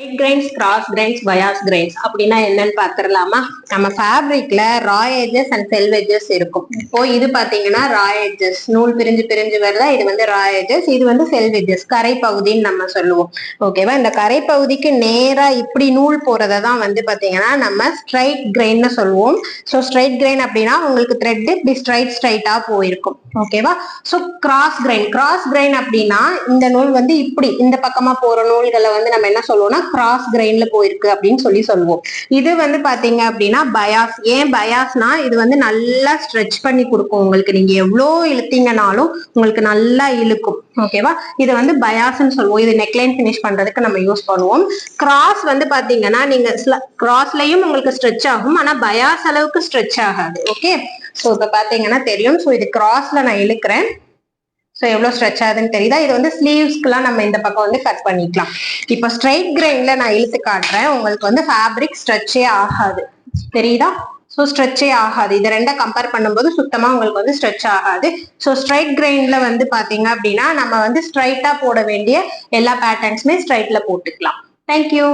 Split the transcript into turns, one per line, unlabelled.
Grains cross grains bias grains அப்படின்னா என்னன்னு பாத்துடலாமா நம்ம ஃபேப்ரிக்ல raw edges and selvedges இருக்கும். இப்போ இது பாத்தீங்கன்னா ரா ஏஜஸ் நூல் பிரிஞ்சு பிரிஞ்சு வருதா? இது வந்து ரா எஜஸ் இது வந்து செல் எஜஸ் கரை பகுதின்னு நம்ம சொல்லுவோம். ஓகேவா இந்த கரை பகுதிக்கு நேரா இப்படி நூல் போறதை தான் வந்து பாத்தீங்கன்னா நம்ம ஸ்ட்ரைட் கிரைன்னு சொல்லுவோம். ஸோ ஸ்ட்ரைட் கிரைன் அப்படின்னா உங்களுக்கு த்ரெட் இப்படி ஸ்ட்ரைட் ஸ்ட்ரைட்டா போயிருக்கும். ஓகேவா so cross grain cross grain அப்படின்னா இந்த நூல் வந்து இப்படி இந்த பக்கமா போற நூல்களை வந்து நம்ம என்ன சொல்லுவோம்னா கிராஸ் கிரைன்ல போயிருக்கு அப்படின்னு சொல்லி சொல்லுவோம். இது வந்து பாத்தீங்க அப்படின்னா பயாஸ் ஏன் பயாஸ்னா இது வந்து நல்லா ஸ்ட்ரெச் பண்ணி கொடுக்கும் உங்களுக்கு. நீங்க எவ்வளோ இழுத்தீங்கனாலும் உங்களுக்கு நல்லா இழுக்கும். ஓகேவா இது வந்து பயாஸ்ன்னு சொல்லுவோம். இது நெக்லைன் ஃபினிஷ் பண்றதுக்கு நம்ம யூஸ் பண்ணுவோம். கிராஸ் வந்து பாத்தீங்கன்னா நீங்க கிராஸ்லயும் உங்களுக்கு ஸ்ட்ரெச் ஆகும். ஆனா பயாஸ் அளவுக்கு ஸ்ட்ரெச் ஆகாது. ஓகே ஸோ இப்போ பார்த்தீங்கன்னா தெரியும். ஸோ இது கிராஸ்ல நான் இழுக்கிறேன். ஸோ எவ்வளோ ஸ்ட்ரெச் ஆகுதுன்னு தெரியுதா? இது வந்து ஸ்லீவ்ஸ்க்குலாம் நம்ம இந்த பக்கம் வந்து கட் பண்ணிக்கலாம். இப்போ ஸ்ட்ரைட் கிரைன்ல நான் இழுத்து காட்டுறேன். உங்களுக்கு வந்து ஃபேப்ரிக் ஸ்ட்ரெச்சே ஆகாது. தெரியுதா? ஸோ ஸ்ட்ரெச்சே ஆகாது. இது ரெண்டை கம்பேர் பண்ணும்போது சுத்தமாக உங்களுக்கு வந்து ஸ்ட்ரெச் ஆகாது. ஸோ ஸ்ட்ரைட் கிரைனில் வந்து பார்த்தீங்க அப்படின்னா நம்ம வந்து ஸ்ட்ரைட்டாக போட வேண்டிய எல்லா பேட்டர்ன்ஸுமே ஸ்ட்ரைட்டில் போட்டுக்கலாம். தேங்க்யூ